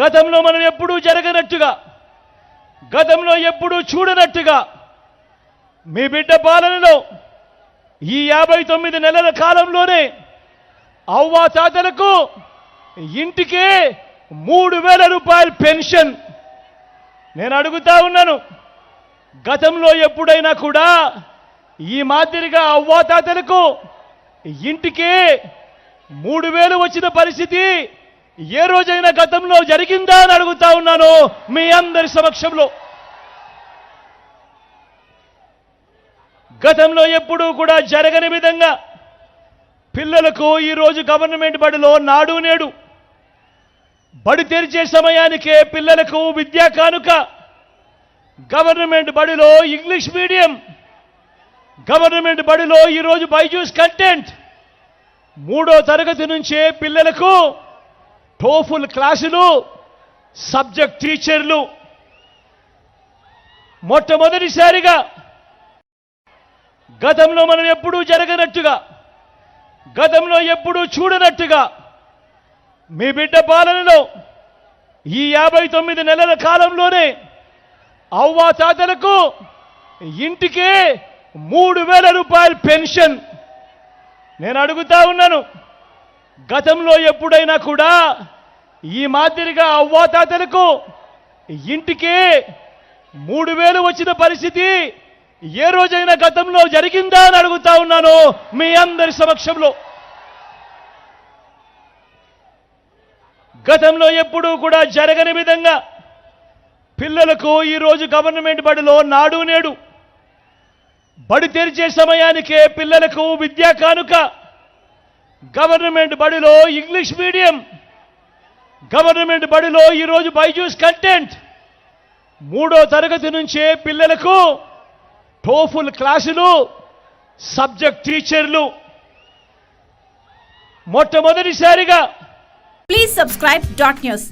గతంలో మనం ఎప్పుడూ జరగనట్టుగా గతంలో ఎప్పుడూ చూడనట్టుగా మీ బిడ్డ పాలనలో ఈ యాభై తొమ్మిది నెలల కాలంలోనే అవ్వా తాతలకు ఇంటికే మూడు వేల రూపాయల పెన్షన్. నేను అడుగుతా ఉన్నాను గతంలో ఎప్పుడైనా కూడా ఈ మాదిరిగా అవ్వా తాతలకు ఇంటికే మూడు వేలు వచ్చిన పరిస్థితి ఏ రోజైనా గతంలో జరిగిందా అని అడుగుతా ఉన్నాను మీ అందరి సమక్షంలో. గతంలో ఎప్పుడూ కూడా జరగని విధంగా పిల్లలకు ఈరోజు గవర్నమెంట్ బడిలో నాడు నేడు బడి తెరిచే సమయానికే పిల్లలకు విద్యా కానుక గవర్నమెంట్ బడిలో ఇంగ్లీష్ మీడియం గవర్నమెంట్ బడిలో ఈరోజు బైజూస్ కంటెంట్. మూడో తరగతి నుంచే పిల్లలకు టోఫుల్ క్లాసులు సబ్జెక్ట్ టీచర్లు. మొట్టమొదటిసారిగా గతంలో మనం ఎప్పుడూ జరగనట్టుగా గతంలో ఎప్పుడూ చూడనట్టుగా మీ బిడ్డ పాలనలో ఈ యాభై తొమ్మిది నెలల కాలంలోనే అవ్వా తాతలకు ఇంటికే మూడు వేల రూపాయల పెన్షన్. నేను అడుగుతా ఉన్నాను గతంలో ఎప్పుడైనా కూడా ఈ మాదిరిగా అవ్వాతాతలకు ఇంటికి ఇంటికే మూడు వేలు వచ్చిన పరిస్థితి ఏ రోజైనా గతంలో జరిగిందా అని అడుగుతా ఉన్నాను మీ అందరి సమక్షంలో. గతంలో ఎప్పుడూ కూడా జరగని విధంగా పిల్లలకు ఈరోజు గవర్నమెంట్ బడిలో నాడు నేడు బడి తెరిచే సమయానికే పిల్లలకు విద్యా కానుక గవర్నమెంట్ బడిలో ఇంగ్లీష్ మీడియం గవర్నమెంట్ బడిలో ఈరోజు బైజూస్ కంటెంట్. మూడో తరగతి నుంచే పిల్లలకు టోఫుల్ క్లాసులు సబ్జెక్ట్ టీచర్లు. మొట్టమొదటిసారిగా ప్లీజ్ సబ్స్క్రైబ్ డాట్ న్యూస్